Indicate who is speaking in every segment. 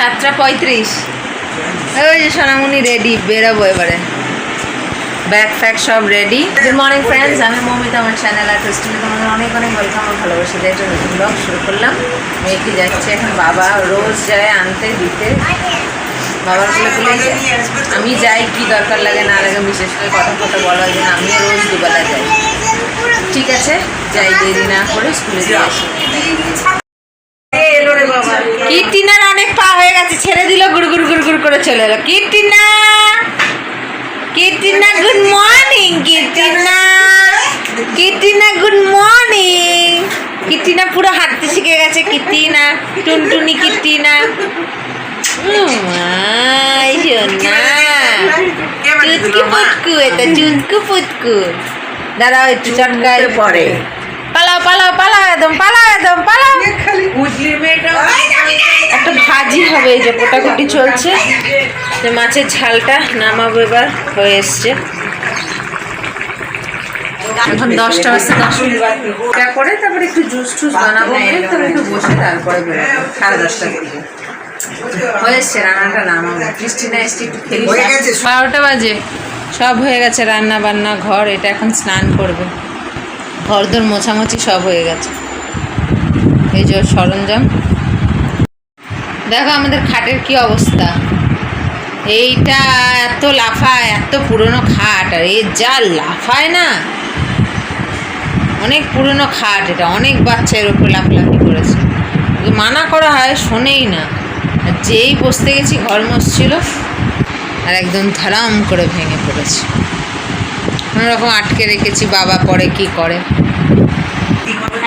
Speaker 1: সাতটা পঁয়ত্রিশ। ওই যে সোনামুনি রেডি বেরোবো এবারে। ব্যাগ ফ্যাগ সব রেডি গুড মর্নিং ফ্রেন্ডস আমি মমিতা আমার চ্যানেল আর টেস্টিনে তোমাদের অনেক অনেক ওয়েলকাম আর ভালোবাসি। দিয়ে একটা নতুন ব্লগ শুরু করলাম। মেয়েকে যাচ্ছে এখন বাবা রোজ যায় আনতে দিতে। বাবার কোলে কোলে আমি যাই কি দরকার লাগে না লাগে বিশেষ করে কথা কথা বলার জন্য আমিও রোজ দুবেলা যাই। ঠিক আছে? যাই দেরি না করে স্কুলে দিয়ে আসি। কীর্তিনার অনেক পা হয়ে গেছে ছেড়ে দিল গুড় গুড় গুড় গুড় করে চলে এলো। Kirtina! Kirtina good morning Kirtina. Kirtina good morning Kirtina পুরো হাঁটতে শিখে গেছে কীর্তিনা। টুনটুনি কীর্তিনা। চুটকু পুটকু এটা চুটকু পুটকু দাঁড়াও একটু চটকায়।
Speaker 2: পরে
Speaker 1: পালাও পালা পালা একদম পালা একদম পালাও। একটা ভাজি হবে এই যে কোটাকুটি চলছে। যে মাছের ঝালটা নামাবো এবার হয়ে এসছে। এখন দশটা বাজতে দশ মিনিট। করে তারপরে একটু জুস টুস বানাবো তারপরে একটু বসে তারপরে বেরোবো। সাড়ে দশটা হয়ে রান্নাটা নামাবো। ক্রিস্টিনা এসছে একটু খেলি বারোটা বাজে। সব হয়ে গেছে রান্না বান্না ঘর এটা এখন স্নান করবে। ঘর দর মোছামুছি সব হয়ে গেছে। এই যে সরঞ্জাম। দেখো আমাদের খাটের কি অবস্থা। এইটা এত লাফায়, এত পুরনো খাট, আর এ যা লাফায় না। অনেক পুরনো খাট এটা, অনেক বাচ্চা এর উপরে লাফালাফি করেছে। মানা করা হয়, শোনেই না। আর যেই বসতে গেছি, ঘর মসছিল আর একদম ধারাম করে ভেঙে পড়েছে। কোনোরকম আটকে রেখেছি, বাবা পরে কি করে।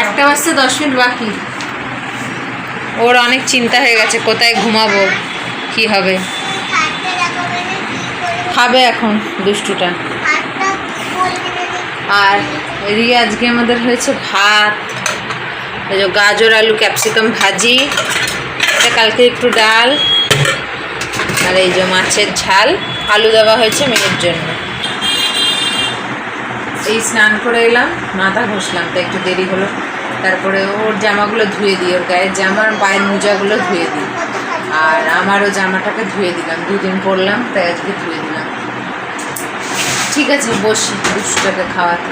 Speaker 1: একটা বাজতে দশ মিনিট বাকি। ওর অনেক চিন্তা হয়ে গেছে, কোথায় ঘুমাবো, কি হবে। খাবে এখন দুষ্টুটা। আর এদিকে আজকে আমাদের হয়েছে ভাত। গাজর, আলু, ক্যাপসিকাম ভাজি, এটা কালকে একটু ডাল। আর এই যে মাছের ঝাল। আলু দেওয়া হয়েছে মেয়ের জন্য। এই স্নান করে এলাম, মাথা ঘষলাম তো একটু দেরি হলো। তারপরে ওর জামাগুলো ধুয়ে দিই, ওর গায়ের জামার পায়ের মোজাগুলো ধুয়ে দিই। আর আমারও জামাটাকে ধুয়ে দিলাম, দুদিন পরলাম, তাই আজকে ধুয়ে দিলাম। ঠিক আছে, বসি দুশোটাকে খাওয়াতে।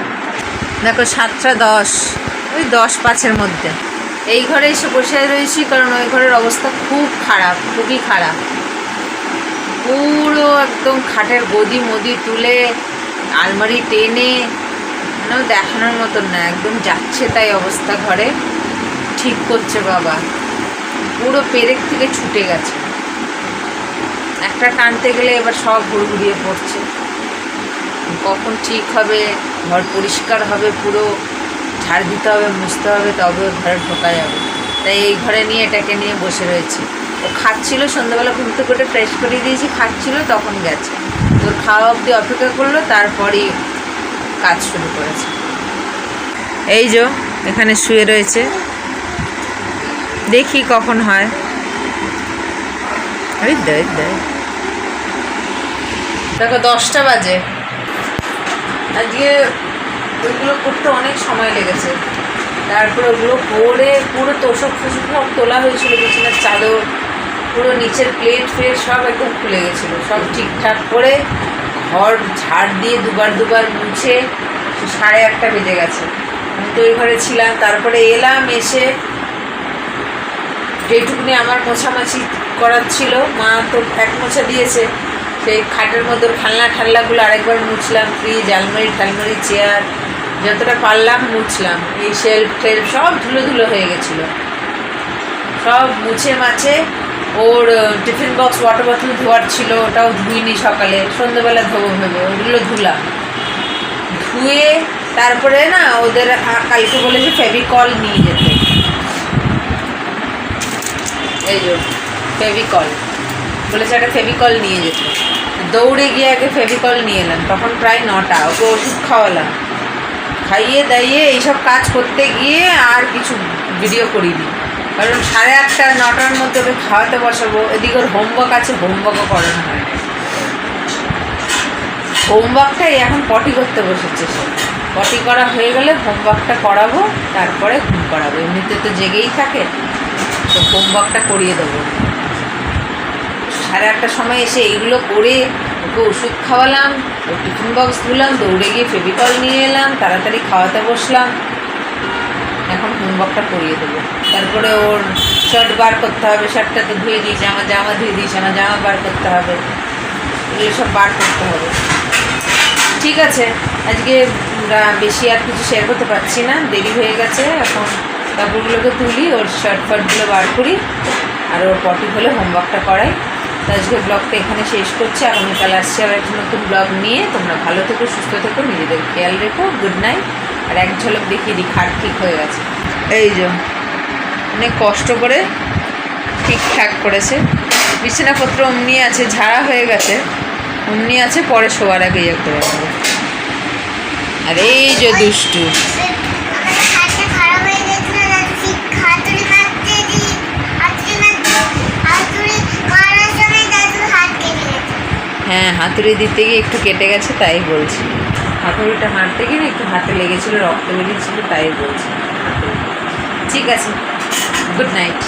Speaker 1: দেখো, সাতটা দশ, ওই দশ পাঁচের মধ্যে। এই ঘরে এসে বসে রয়েছি, কারণ ওই ঘরের অবস্থা খুব খারাপ, খুবই খারাপ। পুরো একদম খাটের গদি মদি তুলে, আলমারি টেনে মানে দেখানোর মতন না, একদম যাচ্ছে তাই অবস্থা ঘরে। ঠিক করছে বাবা। পুরো পেরেক থেকে ছুটে গেছে। একটা টানতে গেলে এবার সব ঘুরঘুরিয়ে পড়ছে। কখন ঠিক হবে, ঘর পরিষ্কার হবে পুরো, ঝাড় দিতে হবে, মুছতে হবে, তবে ঘরে ঢোকা যাবে। তাই এই ঘরে নিয়ে এটাকে নিয়ে বসে রয়েছে। ও খাচ্ছিল, সন্ধ্যাবেলা ঘুম থেকে ফ্রেশ করে দিয়েছি, খাচ্ছিল, তখন গেছে। তোর খাওয়া অবধি অপেক্ষা করল, তারপরেই কাজ শুরু করেছে। এই যে, এখানে শুয়ে রয়েছে। দেখি কখন হয়। ওই দেখ দশটা বাজে। আজকে ওইগুলো করতে অনেক সময় লেগেছে। তারপরে ওগুলো করে পুরো তোষক ফোষক সব তোলা হয়েছিল, বিছানার চাদর, পুরো নিচের প্লেট ফ্লেট সব একদম খুলে গেছিল। সব ঠিকঠাক করে ঘর ঝাড় দিয়ে দুবার দুবার মুছে সাড়ে আটটা বেজে গেছে। আমি তো ওই ঘরে ছিলাম, তারপরে এলাম, এসে যেটুকুনি আমার মোছামাছি করার ছিল, মা তো এক মোছা দিয়েছে, সেই খাটের ওর খেলনা ঠাল্লাগুলো আরেকবার মুছলাম ফ্রিজ আলমারি ঠালমারি চেয়ার যতটা পারলাম মুছলাম। এই শেল্ফ টেল্ফ সব ধুলো ধুলো হয়ে গেছিল। সব মুছে মাছে ওর টিফিন বক্স ওয়াটার বোতল ধোয়ার ছিল, ওটাও ধুইনি সকালে। সন্ধ্যেবেলা ধোবো ভেবে, ওগুলো ধুলাম। ধুয়ে তারপরে না, ওদের কালকে বলেছে ফেভিকল নিয়ে যেতে। এই যে, ফেভিকল। বলেছে একটা ফেভিকল নিয়ে যেত। দৌড়ে গিয়ে আগে ফেভিকল নিয়ে এলাম, তখন প্রায় নটা, ওকে ওষুধ খাওয়ালাম। খাইয়ে দাইয়ে এইসব কাজ করতে গিয়ে আর কিছু ভিডিও করিনি। কারণ সাড়ে আটটা, নটার মধ্যে ওকে খাওয়াতে বসাবো। এদিকে ওর হোমওয়ার্ক আছে হোমওয়ার্কও করানো হয়। হোমওয়ার্কটাই এখন পটি করতে বসেছে সে। পটি করা হয়ে গেলে হোমওয়ার্কটা করাবো, তারপরে ঘুম করাবো। এমনিতে তো জেগেই থাকে, তো হোমওয়ার্কটা করিয়ে দেবো। সাড়ে আটটার সময় এসে এইগুলো করে ওকে ওষুধ খাওয়ালাম, ওর টিফিন বক্স ধুলাম, দৌড়ে গিয়ে ফেভিকল নিয়ে এলাম, তাড়াতাড়ি খাওয়াতে বসলাম। এখন হোমওয়ার্কটা করিয়ে দেবো। তারপরে ওর শার্ট বার করতে হবে শার্টটা তো ধুয়ে দিয়েছে আমার জামা ধুয়ে দিয়েছে, আমার জামা বার করতে হবে। এগুলো সব বার করতে হবে। ঠিক আছে, আজকে বেশি আর কিছু শেয়ার করতে পারছি না, দেরি হয়ে গেছে, এখন কাপড়গুলোকে তুলি, ওর শার্ট ফার্টগুলো বার করি, আর ওর পটি হলে হোমওয়ার্কটা করাই। তো আজকে ব্লগটা এখানে শেষ করছি, আগামীকাল আসছে আবার একটা নতুন ব্লগ নিয়ে। তোমরা ভালো থেকো, সুস্থ থেকো, নিজেদের খেয়াল রেখো গুড নাইট আর এক ঝলক দেখিয়ে দিই, খাট ঠিক হয়ে গেছে। এই যে, অনেক কষ্ট করে ঠিকঠাক করেছে। বিছানাপত্র অমনি আছে, ঝাড়া হয়ে গেছে। অমনি আছে, পরে শোয়ার আগে ইয়ে করে নেব। আর এই যে দুষ্টু।
Speaker 2: হ্যাঁ হাতুড়ি
Speaker 1: দিতে গিয়ে একটু কেটে গেছে, তাই বলছি। হাতুড়িটা মারতে গিয়ে একটু হাতে লেগেছিল রক্ত বেরিয়েছিল তাই বলছি। ঠিক আছে। Good night